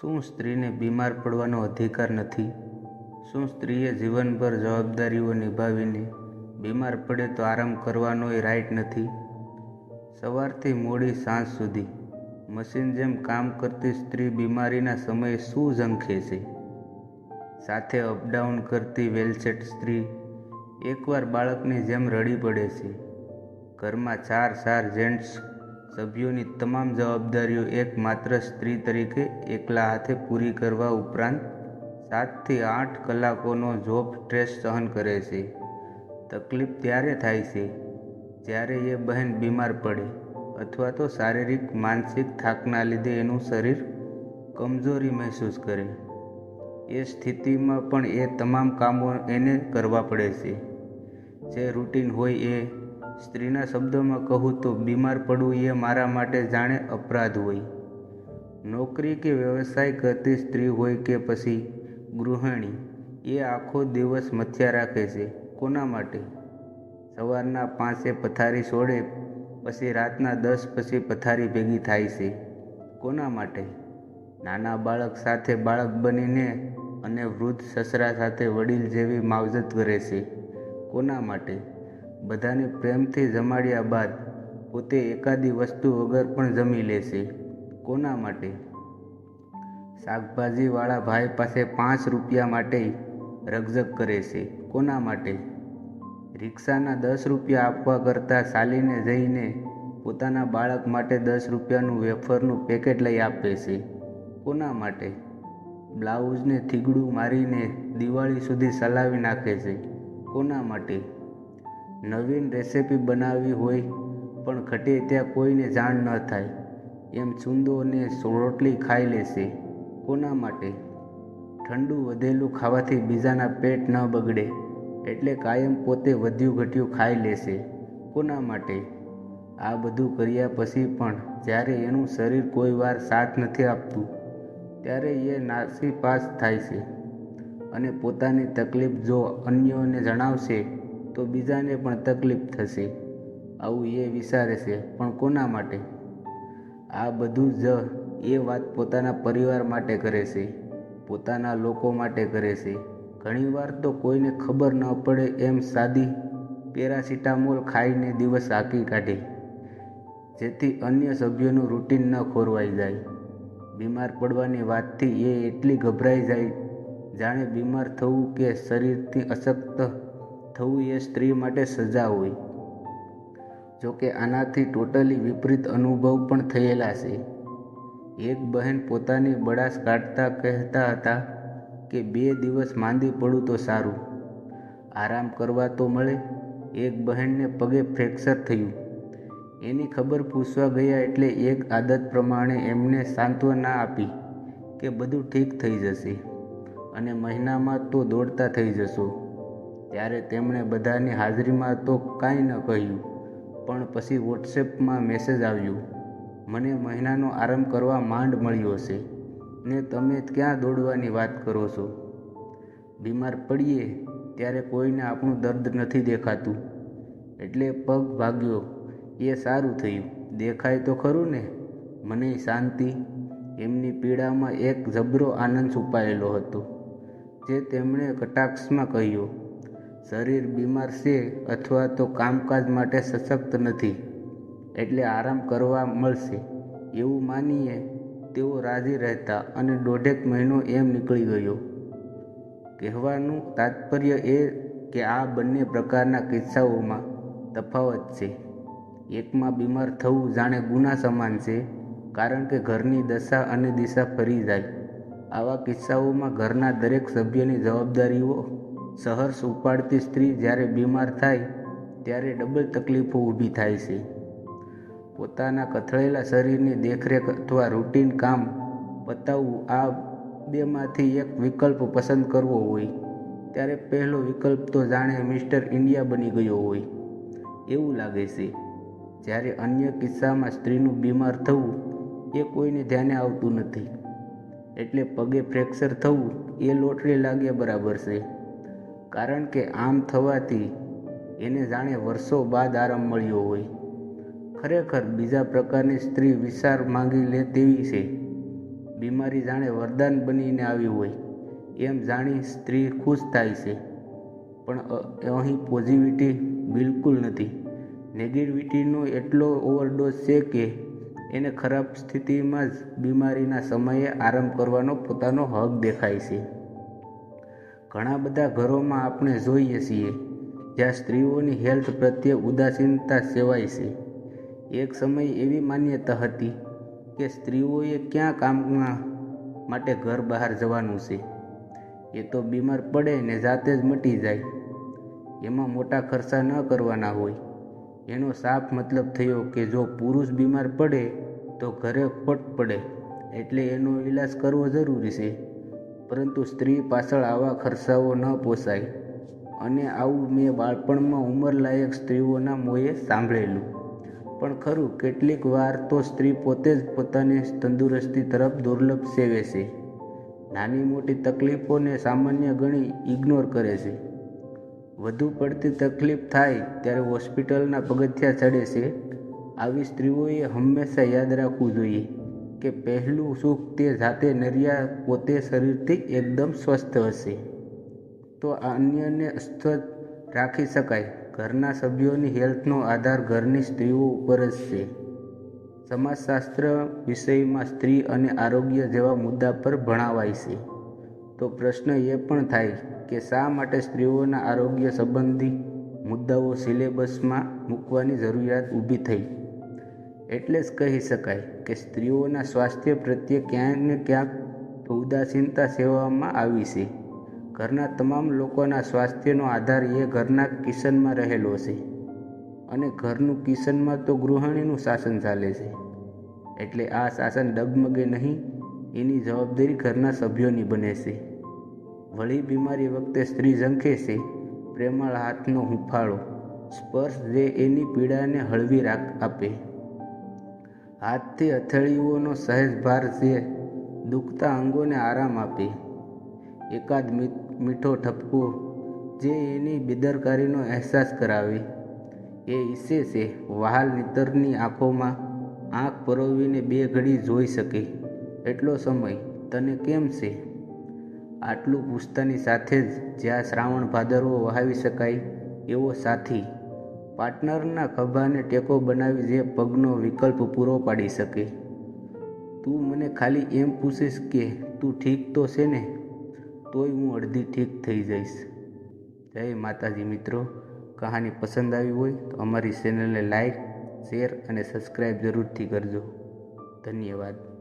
શું સ્ત્રીને બીમાર પડવાનો અધિકાર નથી? શું સ્ત્રીએ જીવનભર જવાબદારીઓ નિભાવીને બીમાર પડે તો આરામ કરવાનોય રાઈટ નથી? સવારથી મોડી સાંજ સુધી મશીન જેમ કામ કરતી સ્ત્રી બીમારીના સમયે શું ઝંખે છે? સાથે અપડાઉન કરતી વેલસેટ સ્ત્રી એકવાર બાળકની જેમ રડી પડે છે. ઘરમાં ચાર ચાર જેન્ટ્સ સભ્યોની તમામ જવાબદારીઓ એક માત્ર સ્ત્રી તરીકે એકલા હાથે પૂરી કરવા ઉપરાંત સાતથી આઠ કલાકોનો જોબ સ્ટ્રેસ સહન કરે છે. તકલીફ ત્યારે થાય છે જ્યારે એ બહેન બીમાર પડે અથવા તો શારીરિક, માનસિક થાકના લીધે એનું શરીર કમજોરી મહેસૂસ કરે. એ સ્થિતિમાં પણ એ તમામ કામો એને કરવા પડે છે. જે રૂટીન હોય એ સ્ત્રીના શબ્દોમાં કહું તો બીમાર પડવું એ મારા માટે જાણે અપરાધ હોય. નોકરી કે વ્યવસાય કરતી સ્ત્રી હોય કે પછી ગૃહિણી, એ આખો દિવસ મથ્યા રાખે છે. કોના માટે? સવારના પાંચે પથારી છોડે પછી રાતના દસ પછી પથારી ભેગી થાય છે. કોના માટે? નાના બાળક સાથે બાળક બનીને અને વૃદ્ધ સસરા સાથે વડીલ જેવી માવજત કરે છે. કોના માટે? બધાને પ્રેમથી જમાડ્યા બાદ પોતે એકાદી વસ્તુ વગર પણ જમી લેશે કોના માટે? શાકભાજીવાળા ભાઈ પાસે પાંચ રૂપિયા માટે રગઝગ કરે છે. કોના માટે? રિક્ષાના દસ રૂપિયા આપવા કરતાં ચાલીને જઈને પોતાના બાળક માટે દસ રૂપિયાનું વેફરનું પેકેટ લઈ આપે છે. કોના માટે? બ્લાઉઝને થીગડું મારીને દિવાળી સુધી ચલાવી નાખે છે. કોના માટે? નવીન રેસીપી બનાવવી હોય, પણ ઘટે ત્યાં કોઈને જાણ ન થાય. એમ ચૂંદોને રોટલી ખાઈ લેશે. કોના માટે? ઠંડુ વધેલું ખાવાથી બીજાના પેટ ન બગડે, એટલે કાયમ પોતે વધ્યું ઘટ્યું ખાઈ લેશે. કોના માટે? આ બધું કર્યા પછી પણ જ્યારે એનું શરીર કોઈ વાર સાથ નથી આપતું, ત્યારે એ નાસી પાસ થાય છે. અને પોતાની તકલીફ જો અન્યોને જણાવશે તો બીજાને પણ તકલીફ થશે. આવું એ વિચારે છે, પણ કોના માટે? આ બધું જ એ વાત પોતાના પરિવાર માટે કરે છે, પોતાના લોકો માટે કરે છે. ઘણીવાર તો કોઈને ખબર ન પડે એમ સાદી પેરાસિટામોલ ખાઈને દિવસ હાંકી કાઢે, જેથી અન્ય સભ્યોનું રૂટીન ન ખોરવાઈ જાય. બીમાર પડવાની વાતથી એ એટલી ગભરાઈ જાય, જાણે બીમાર થવું કે શરીરથી અશક્ત થવું એ સ્ત્રી માટે સજા હોય. જોકે આનાથી ટોટલી વિપરીત અનુભવ પણ થયેલા છે. એક બહેન પોતાની બળાશ કાઢતા કહેતા હતા કે બે દિવસ માંદી પડું તો સારું. આરામ કરવા તો મળે. એક બહેનને પગે ફ્રેક્ચર થયું. એની ખબર પૂછવા ગયા એટલે એક આદત પ્રમાણે એમને સાંત્વના આપી કે બધું ઠીક થઈ જશે અને મહિનામાં તો દોડતા થઈ જશો. ત્યારે તેમણે બધાની હાજરીમાં તો કાંઈ ન કહ્યું, પણ પછી વોટ્સએપમાં મેસેજ આવ્યો, મને મહિનાનો આરંભ કરવા માંડ મળ્યો છે ને તમે ક્યાં દોડવાની વાત કરો છો? બીમાર પડીએ ત્યારે કોઈને આપણું દર્દ નથી દેખાતું. એટલે પગ ભાગ્યો, એ સારું થયું. દેખાય તો ખરું ને? મને શાંતિ. એમની પીડામાં એક જબરો આનંદ છુપાયેલો હતો, જે તેમણે કટાક્ષમાં કહ્યું શરીર બીમાર છે અથવા તો કામકાજ માટે સશક્ત નથી, એટલે આરામ કરવા મળશે. એવું માનીએ તેઓ રાજી રહેતા અને દોઢેક મહિનો એમ નીકળી ગયો. કહેવાનું તાત્પર્ય એ કે આ બંને પ્રકારના કિસ્સાઓમાં તફાવત છે. એકમાં બીમાર થવું જાણે ગુના સમાન છે, કારણ કે ઘરની દશા અને દિશા ફરી જાય. આવા કિસ્સાઓમાં ઘરના દરેક સભ્યની જવાબદારીઓ સહર્ષ ઉપાડતી સ્ત્રી જ્યારે બીમાર થાય, ત્યારે ડબલ તકલીફો ઊભી થાય છે. પોતાના કથળેલા શરીરની દેખરેખ અથવા રૂટીન કામ પતાવવું આ બેમાંથી એક વિકલ્પ પસંદ કરવો હોય. ત્યારે પહેલો વિકલ્પ તો જાણે મિસ્ટર ઇન્ડિયા બની ગયો હોય. એવું લાગે છે. જ્યારે અન્ય કિસ્સામાં સ્ત્રીનું બીમાર થવું, એ કોઈને ધ્યાને આવતું નથી. એટલે પગે ફ્રેક્ચર થવું, એ લોટરી લાગ્યા બરાબર છે. કારણ કે આમ થવાથી એને જાણે વર્ષો બાદ આરામ મળ્યો હોય. ખરેખર બીજા પ્રકારની સ્ત્રી વિસાર માંગી લે તેવી છે. બીમારી જાણે વરદાન બનીને આવી હોય, એમ જાણી સ્ત્રી ખુશ થાય છે. પણ અહીં પોઝિટિવિટી બિલકુલ નથી. નેગેટિવિટીનો એટલો ઓવરડોઝ છે કે એને ખરાબ સ્થિતિમાં જ બીમારીના સમયે આરામ કરવાનો પોતાનો હક દેખાય છે. ઘણા બધા ઘરોમાં આપણે જોઈએ છીએ, જ્યાં સ્ત્રીઓની હેલ્થ પ્રત્યે ઉદાસીનતા સેવાય છે. એક સમય એવી માન્યતા હતી કે સ્ત્રીઓએ ક્યાં કામના માટે ઘર બહાર જવાનું છે. એ તો બીમાર પડે ને જાતે જ મટી જાય. એમાં મોટા ખર્ચા ન કરવાના હોય. એનો સાફ મતલબ થયો કે જો પુરુષ બીમાર પડે, તો ઘરે ખોટ પડે. એટલે એનો ઈલાજ કરવો જરૂરી છે. પરંતુ સ્ત્રી પાછળ આવા ખર્ચાઓ ન પોસાય. અને આવું મેં બાળપણમાં ઉંમરલાયક સ્ત્રીઓના મોંએ સાંભળેલું. પણ ખરું, કેટલીક વાર તો સ્ત્રી પોતે જ પોતાની તંદુરસ્તી તરફ દુર્લભ સેવે છે. નાની મોટી તકલીફોને સામાન્ય ગણી ઇગ્નોર કરે છે. વધુ પડતી તકલીફ થાય ત્યારે હોસ્પિટલના પગથિયા ચડે છે. આવી સ્ત્રીઓએ હંમેશા યાદ રાખવું જોઈએ. કે પહેલું સુખ તે જાતે નરિયા પોતે શરીરથી એકદમ સ્વસ્થ હશે. તો અન્યને સ્વસ્થ રાખી શકાય. ઘરના સભ્યોની હેલ્થનો આધાર ઘરની સ્ત્રીઓ ઉપર જ છે. સમાજશાસ્ત્ર વિષયમાં સ્ત્રી અને આરોગ્ય જેવા મુદ્દા પર ભણાવાય છે. તો પ્રશ્ન એ પણ થાય કે શા માટે સ્ત્રીઓના આરોગ્ય સંબંધી મુદ્દાઓ સિલેબસમાં મૂકવાની જરૂરિયાત ઊભી થઈ? એટલે જ કહી શકાય કે સ્ત્રીઓના સ્વાસ્થ્ય પ્રત્યે ક્યાંક ને ક્યાંક ઉદાસીનતા સેવામાં આવી છે. ઘરના તમામ લોકોના સ્વાસ્થ્યનો આધાર એ ઘરના કિચનમાં રહેલો છે અને ઘરનું કિચનમાં તો ગૃહિણીનું શાસન ચાલે છે. એટલે આ શાસન ડગમગે નહીં, એની જવાબદારી ઘરના સભ્યોની બને છે. વળી બીમારી વખતે સ્ત્રી ઝંખે છે, પ્રેમાળ હાથનો હુંફાળો, સ્પર્શ જે એની પીડાને હળવી રાખ આપે. હાથથી હથેળીઓનો સહેજ ભાર જે દુખતા અંગોને આરામ આપે. એકાદ મીઠો ઠપકો જે એની બેદરકારીનો અહેસાસ કરાવે. એ ઈચ્છે છે વહાલ નીતરની આંખોમાં આંખ પરોવીને બે ઘડી જોઈ શકે એટલો સમય તને કેમ છે? આટલું પૂછતાની સાથે જ જ્યાં શ્રાવણ ભાદરવો વહાવી શકાય એવો સાથી પાર્ટનરના ખભાને ટેકો બનાવી જે પગનો વિકલ્પ પૂરો પાડી શકે. તું મને ખાલી એમ પૂછીશ કે તું ઠીક તો છે ને? તોય હું અડધી ઠીક થઈ જઈશ. જય માતાજી મિત્રો. કહાની પસંદ આવી હોય તો અમારી ચેનલને લાઈક, શેર અને સબસ્ક્રાઈબ જરૂરથી કરજો. ધન્યવાદ.